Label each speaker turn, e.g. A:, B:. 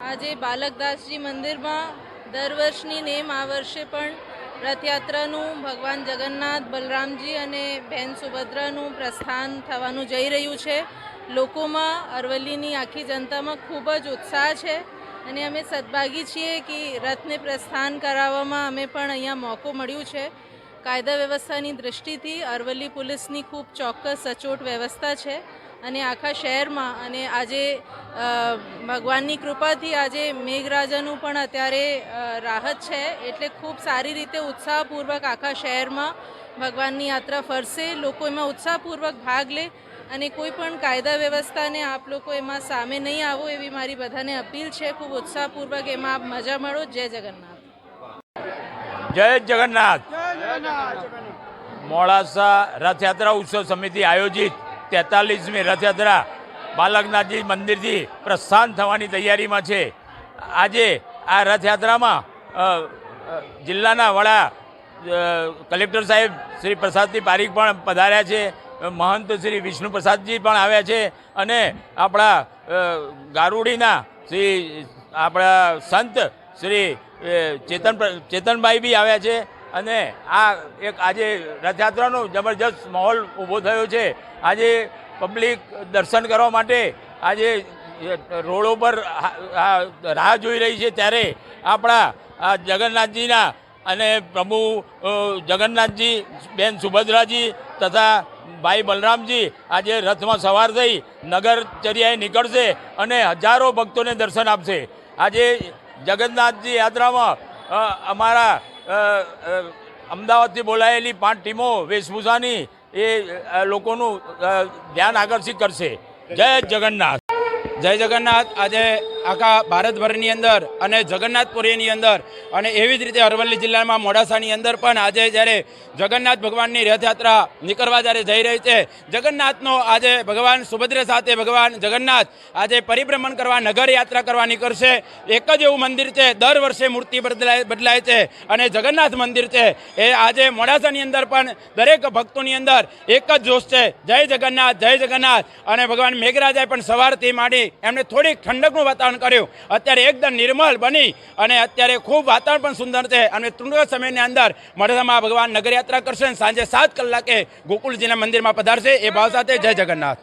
A: આજે બાલકદાસજી મંદિરમાં દર વર્ષની નેમ આ વર્ષે પણ રથયાત્રાનું ભગવાન જગન્નાથ, બલરામજી અને બહેન સુભદ્રાનું પ્રસ્થાન થવાનું જઈ રહ્યું છે. લોકોમાં અરવલ્લીની આખી જનતામાં ખૂબ જ ઉત્સાહ છે અને અમે સદભાગી છીએ કે રથને પ્રસ્થાન કરાવવામાં અમે પણ અહીંયા મોકો મળ્યું છે. કાયદા વ્યવસ્થાની દૃષ્ટિથી અરવલ્લી પોલીસની ખૂબ ચોક્કસ સચોટ વ્યવસ્થા છે અને આખા શહેરમાં અને આજે ભગવાનની કૃપાથી આજે મેઘરાજાનું પણ અત્યારે રાહત છે. એટલે ખૂબ સારી રીતે ઉત્સાહપૂર્વક આખા શહેરમાં ભગવાનની યાત્રા ફરશે. લોકો એમાં ઉત્સાહપૂર્વક ભાગ લે અને કોઈ પણ કાયદા વ્યવસ્થાને આપ લોકો એમાં સામે નહીં આવો એવી મારી બધાને અપીલ છે. ખૂબ ઉત્સાહપૂર્વક એમાં આપ મજા માણો. જય જગન્નાથ.
B: જય જગન્નાથ. મોડાસા રથયાત્રા ઉત્સવ સમિતિ આયોજિત તેતાલીસમી રથયાત્રા બાલકનાથજી મંદિરથી પ્રસ્થાન થવાની તૈયારીમાં છે. આજે આ રથયાત્રામાં જિલ્લાના વડા કલેક્ટર સાહેબ શ્રી પ્રસાદજી પારીખ પણ પધાર્યા છે, મહંત શ્રી વિષ્ણુ પ્રસાદજી પણ આવ્યા છે અને આપણા ગારુડીના શ્રી, આપણા સંત શ્રી ચેતન ચેતનભાઈ બી આવ્યા છે. અને આ એક આજે રથયાત્રાનો જબરજસ્ત માહોલ ઊભો થયો છે. આજે પબ્લિક દર્શન કરવા માટે આજે રોડો પર આ- આ રાહ જોઈ રહી છે ત્યારે આપણા આ જગન્નાથજીના અને પ્રભુ જગન્નાથજી, બેન સુભદ્રાજી તથા ભાઈ બલરામજી આજે રથમાં સવાર થઈ નગરચર્યાએ નીકળશે અને હજારો ભક્તોને દર્શન આપશે. આજે જગન્નાથજી યાત્રામાં અમારા અમદાવાદથી બોલાયેલી પાંચ ટીમો વેશભૂષાની એ લોકોનું ધ્યાન આકર્ષિત કરશે. જય જગન્નાથ.
C: જય જગન્નાથ. આજે આખા ભારતભરની અંદર અને જગન્નાથપુરીની અંદર અને એવી જ રીતે અરવલ્લી જિલ્લામાં મોડાસાની અંદર પણ આજે જ્યારે જગન્નાથ ભગવાનની રથયાત્રા નીકળવા જ્યારે જઈ રહી છે, જગન્નાથનો આજે ભગવાન સુભદ્ર સાથે ભગવાન જગન્નાથ આજે પરિભ્રમણ કરવા, નગર યાત્રા કરવા નીકળશે. એક જ એવું મંદિર છે, દર વર્ષે મૂર્તિ બદલાય બદલાય છે અને જગન્નાથ મંદિર છે. એ આજે મોડાસાની અંદર પણ દરેક ભક્તોની અંદર એક જ જોશ છે, જય જગન્નાથ જય જગન્નાથ. અને ભગવાન મેઘરાજાએ પણ સવારથી માંડી એમને થોડીક ઠંડકનું વાતાવરણ કર્યું. અત્યારે એકદમ નિર્મલ બની અને અત્યારે ખૂબ વાતાવરણ પણ સુંદર છે. અને ટૂંક સમયની અંદર મોડાસામાં ભગવાન નગરયાત્રા કરશે સાંજે સાત કલાકે ગોકુલજીના મંદિરમાં પધારશે. એ ભાવ સાથે જય જગન્નાથ.